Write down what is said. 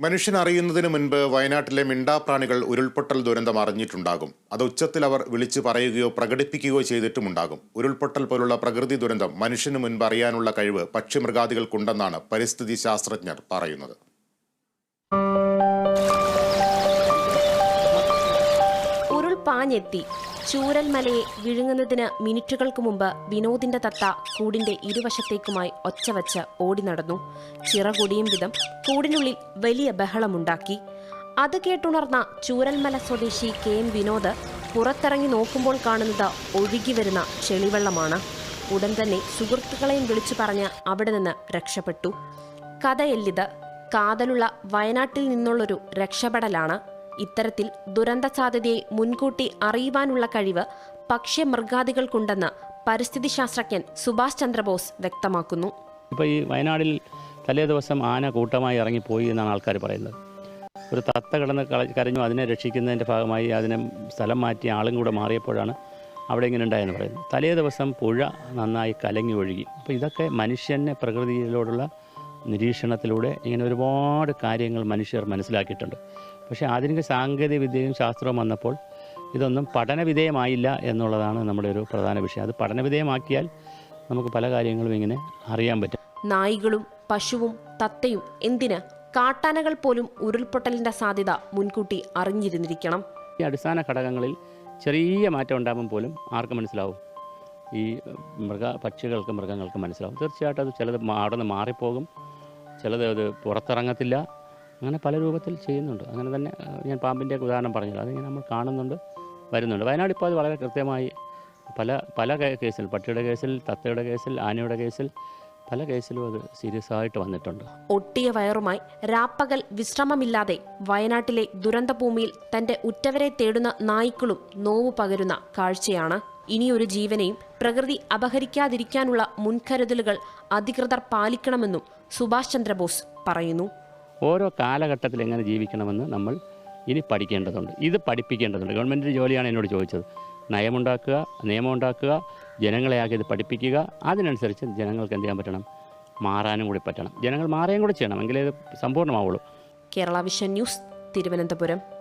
മനുഷ്യൻ അറിയുന്നതിന് മുൻപ് വയനാട്ടിലെ മിണ്ടാപ്രാണികൾ ഉരുൾപൊട്ടൽ ദുരന്തം അറിഞ്ഞിട്ടുണ്ടാകും. അത് ഉച്ചത്തിൽ അവർ വിളിച്ചു പറയുകയോ പ്രകടിപ്പിക്കുകയോ ചെയ്തിട്ടുമുണ്ടാകും. ഉരുൾപൊട്ടൽ പോലുള്ള പ്രകൃതി ദുരന്തം മനുഷ്യന് മുൻപ് അറിയാനുള്ള കഴിവ് പക്ഷിമൃഗാദികൾക്കുണ്ടെന്നാണ് പരിസ്ഥിതി ശാസ്ത്രജ്ഞർ പറയുന്നത്. ഉരുൾ പാഞ്ഞെത്തി ചൂരൽമലയെ വിഴുങ്ങുന്നതിന് മിനിറ്റുകൾക്ക് മുമ്പ് വിനോദിന്റെ തത്ത കൂടിന്റെ ഇരുവശത്തേക്കുമായി ഒച്ചവച്ച് ഓടി നടന്നു. ചിറകൊടിയും വിധം കൂടിനുള്ളിൽ വലിയ ബഹളമുണ്ടാക്കി. അത് കേട്ടുണർന്ന ചൂരൽമല സ്വദേശി കെ എം വിനോദ് പുറത്തിറങ്ങി നോക്കുമ്പോൾ കാണുന്നത് ഒഴുകി വരുന്ന ചെളിവെള്ളമാണ്. ഉടൻ തന്നെ സുഹൃത്തുക്കളെയും വിളിച്ചു പറഞ്ഞ് അവിടെ നിന്ന് രക്ഷപ്പെട്ടു. കഥയെല്ലിത്. കാതലുള്ള വയനാട്ടിൽ നിന്നുള്ളൊരു രക്ഷപ്പെടലാണ്. ഇത്തരത്തിൽ ദുരന്ത സാധ്യതയെ മുൻകൂട്ടി അറിയുവാനുള്ള കഴിവ് പക്ഷ്യ മൃഗാദികൾക്കുണ്ടെന്ന് പരിസ്ഥിതി ശാസ്ത്രജ്ഞൻ സുഭാഷ് ചന്ദ്രബോസ് വ്യക്തമാക്കുന്നു. ഇപ്പൊ ഈ വയനാടിൽ തലേ ദിവസം ആന കൂട്ടമായി ഇറങ്ങിപ്പോയി എന്നാണ് ആൾക്കാർ പറയുന്നത്. ഒരു തത്ത കിടന്ന് കരഞ്ഞു അതിനെ രക്ഷിക്കുന്നതിന്റെ ഭാഗമായി അതിനെ സ്ഥലം മാറ്റി ആളും കൂടെ മാറിയപ്പോഴാണ് അവിടെ ഇങ്ങനെ ഉണ്ടായെന്ന് പറയുന്നത്. തലേ ദിവസം പുഴ നന്നായി കലങ്ങി ഒഴുകി. അപ്പോൾ ഇതൊക്കെ മനുഷ്യനെ പ്രകൃതിയിലോടുള്ള നിരീക്ഷണത്തിലൂടെ ഇങ്ങനെ ഒരുപാട് കാര്യങ്ങൾ മനുഷ്യർ മനസ്സിലാക്കിയിട്ടുണ്ട്. പക്ഷേ ആധുനിക സാങ്കേതിക വിദ്യയും ശാസ്ത്രവും വന്നപ്പോൾ ഇതൊന്നും പഠനവിധേയമായില്ല എന്നുള്ളതാണ് നമ്മുടെ ഒരു പ്രധാന വിഷയം. അത് പഠനവിധേയമാക്കിയാൽ നമുക്ക് പല കാര്യങ്ങളും ഇങ്ങനെ അറിയാൻ പറ്റും. നായികളും പശുവും തത്തയും എന്തിന് കാട്ടാനകൾ പോലും ഉരുൾപൊട്ടലിന്റെ സാധ്യത മുൻകൂട്ടി അറിഞ്ഞിരുന്നിരിക്കണം. ഈ അടിസ്ഥാന ഘടകങ്ങളിൽ ചെറിയ മാറ്റം ഉണ്ടാകുമ്പോൾ പോലും ആർക്ക് മനസ്സിലാവും? ഈ മൃഗ പക്ഷികൾക്ക് മൃഗങ്ങൾക്ക് മനസ്സിലാവും. തീർച്ചയായിട്ടും അത് ചിലത് അവിടെ നിന്ന് മാറിപ്പോകും. ചിലത് അത് പുറത്തിറങ്ങത്തില്ല. അങ്ങനെ പല രൂപത്തിൽ ചെയ്യുന്നുണ്ട്. അങ്ങനെ തന്നെ ഞാൻ പാമ്പിന്റെ ഉദാഹരണം പറഞ്ഞല്ലോ. അതിങ്ങനെ നമ്മൾ കാണുന്നുണ്ട് വരുന്നുണ്ട്. വയനാട് ഇപ്പോൾ അത് വളരെ കൃത്യമായി പല പല കേസിൽ പട്ടിയുടെ കേസിൽ തത്തയുടെ കേസിൽ ആനയുടെ കേസിൽ പല കേസിലും അത് സീരിയസ് ആയിട്ട് വന്നിട്ടുണ്ട്. ഒട്ടിയ വയറുമായി രാപ്പകൽ വിശ്രമമില്ലാതെ വയനാട്ടിലെ ദുരന്തഭൂമിയിൽ തന്റെ ഉറ്റവരെ തേടുന്ന നായ്ക്കളും നോവു പകരുന്ന കാഴ്ചയാണ്. ഇനിയൊരു ജീവനെയും പ്രകൃതി അപഹരിക്കാതിരിക്കാനുള്ള മുൻകരുതലുകൾ അധികൃതർ പാലിക്കണമെന്നും സുഭാഷ് ചന്ദ്രബോസ് പറയുന്നു. ഓരോ കാലഘട്ടത്തിൽ എങ്ങനെ ജീവിക്കണമെന്ന് നമ്മൾ ഇനി പഠിക്കേണ്ടതുണ്ട്. ഇത് പഠിപ്പിക്കേണ്ടതുണ്ട്. ഗവൺമെന്റ് ജോലിയാണ് എന്നോട് ചോദിച്ചത്. നയമുണ്ടാക്കുക നിയമമുണ്ടാക്കുക ജനങ്ങളെ ആക്കി ഇത് പഠിപ്പിക്കുക അതിനനുസരിച്ച് ജനങ്ങൾക്ക് എന്ത് ചെയ്യാൻ പറ്റണം? മാറാനും കൂടി പറ്റണം. ജനങ്ങൾ മാറുകയും കൂടി ചെയ്യണം. എങ്കിലേ ഇത് സമ്പൂർണമാവുള്ളൂ. Kerala Vision News Thiruvananthapuram.